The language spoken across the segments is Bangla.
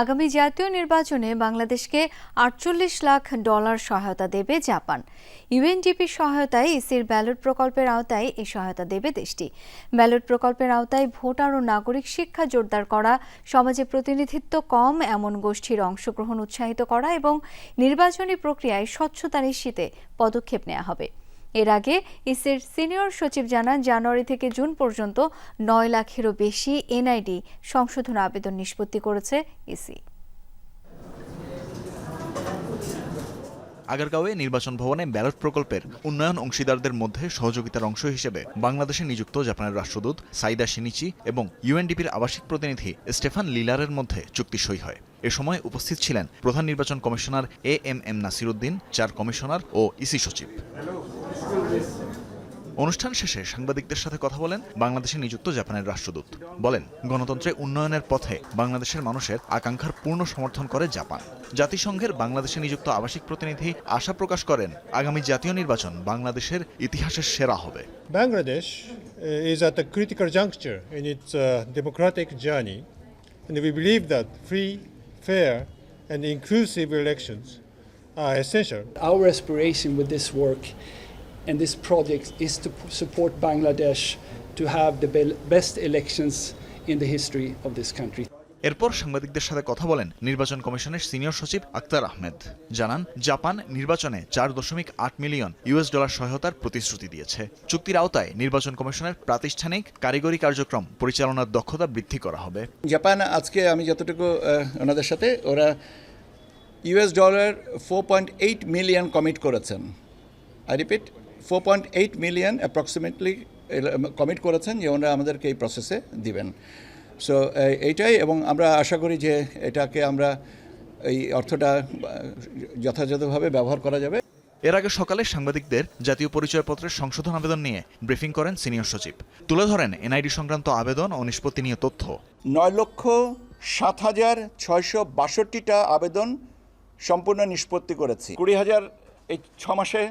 আগামী জাতীয় নির্বাচনে বাংলাদেশকে আটচল্লিশ লাখ ডলার সহায়তা দেবে জাপান। ইউএনডিপির সহায়তায় ইসির ব্যালট প্রকল্পের আওতায় এই সহায়তা দেবে দেশটি। ব্যালট প্রকল্পের আওতায় ভোটার ও নাগরিক শিক্ষা জোরদার করা, সমাজে প্রতিনিধিত্ব কম এমন গোষ্ঠীর অংশগ্রহণ উৎসাহিত করা এবং নির্বাচনী প্রক্রিয়ায় স্বচ্ছতা নিশ্চিতে পদক্ষেপ নেওয়া হবে। এর আগে ইসির সিনিয়র সচিব জানান, জানুয়ারি থেকে জুন পর্যন্ত নয় লাখেরও বেশি এনআইডি সংশোধন আবেদন নিষ্পত্তি করেছে ইসি। আগারগাঁওয়ে নির্বাচন ভবনে ব্যালট প্রকল্পের উন্নয়ন অংশীদারদের মধ্যে সহযোগিতার অংশ হিসেবে বাংলাদেশে নিযুক্ত জাপানের রাষ্ট্রদূত সাইদা সিনিচি এবং ইউএনডিপির আবাসিক প্রতিনিধি স্টেফান লিলারের মধ্যে চুক্তি সই হয়। এ সময় উপস্থিত ছিলেন প্রধান নির্বাচন commissioner A M M Nasiruddin, চার কমিশনার ও ইসি সচিব। অনুষ্ঠান শেষে সাংবাদিকদের সাথে কথা বলেন বাংলাদেশে নিযুক্ত জাপানের রাষ্ট্রদূত। বলেন গণতন্ত্রে উন্নয়নের পথে বাংলাদেশের মানুষের আকাঙ্ক্ষার পূর্ণ সমর্থন করে জাপান। জাতিসংঘের বাংলাদেশে নিযুক্ত আবাসিক প্রতিনিধি আশা প্রকাশ করেন আগামী জাতীয় নির্বাচন বাংলাদেশের ইতিহাসের সেরা হবে। Bangladesh uh, is at a critical juncture in its uh, democratic journey, and we believe that free, fair, and inclusive elections are essential. Our aspiration with this work and this project is to support Bangladesh to have the best elections in the history of this country. এরপর সাংবাদিকদের সাথে কথা বলেন নির্বাচন কমিশনের সিনিয়র সচিব আক্তার আহমেদ। জানান জাপান নির্বাচনে চার দশমিক আট মিলিয়ন ইউএস ডলার সহায়তার প্রতিশ্রুতি দিয়েছে। চুক্তির আওতায় নির্বাচন কমিশনের প্রাতিষ্ঠানিক কারিগরি কার্যক্রম পরিচালনার দক্ষতা বৃদ্ধি করা হবে। জাপান আজকে আমি যতটুকু ওনাদের সাথে ওরা US dollar four point eight million commit করেছেন। I repeat four point eight million approximately commit করেছেন যে ওনারা আমাদেরকে এই প্রসেসে দিবেন। সো এইটাই এবং আমরা আশা করি যে এটাকে আমরা এই অর্থটা যথাযথভাবে ব্যবহার করা যাবে। এর আগে সকালে সাংবাদিকদের জাতীয় পরিচয়পত্রের সংশোধন আবেদন নিয়ে ব্রিফিং করেন সিনিয়র সচিব। তুলে ধরেন এনআইডি সংক্রান্ত আবেদন ও নিষ্পত্তি নিয়ে তথ্য। নয় লক্ষ সাত হাজার ছয়শো বাষট্টিটা আবেদন সম্পূর্ণ নিষ্পত্তি করেছি। কুড়ি হাজার এই ছ মাসে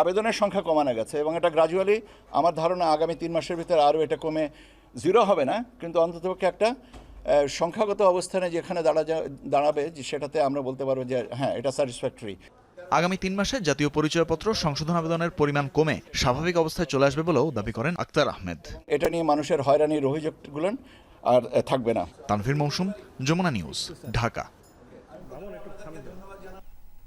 আবেদনের সংখ্যা কমানো গেছে এবং এটা গ্রাজুয়ালি আমার ধারণা আগামী তিন মাসের ভিতরে আরও এটা কমে জিরো হবে না কিন্তু অন্ততপক্ষে একটা সংখ্যাগত অবস্থানে যেখানে দাঁড়া যা- দাঁড়াবে যে সেটাতে আমরা বলতে পারব যে হ্যাঁ এটা স্যাটিসফ্যাক্টরি আগামী তিন মাসে জাতীয় পরিচয়পত্র সংশোধন আবেদনের পরিমাণ কমে স্বাভাবিক অবস্থায় চলে আসবে বলেও দাবি করেন আক্তার আহমেদ। এটা নিয়ে মানুষের হয়রানির অভিযোগগুলো আর থাকবে না। তানভীর মৌসুম যমুনা নিউজ ঢাকা।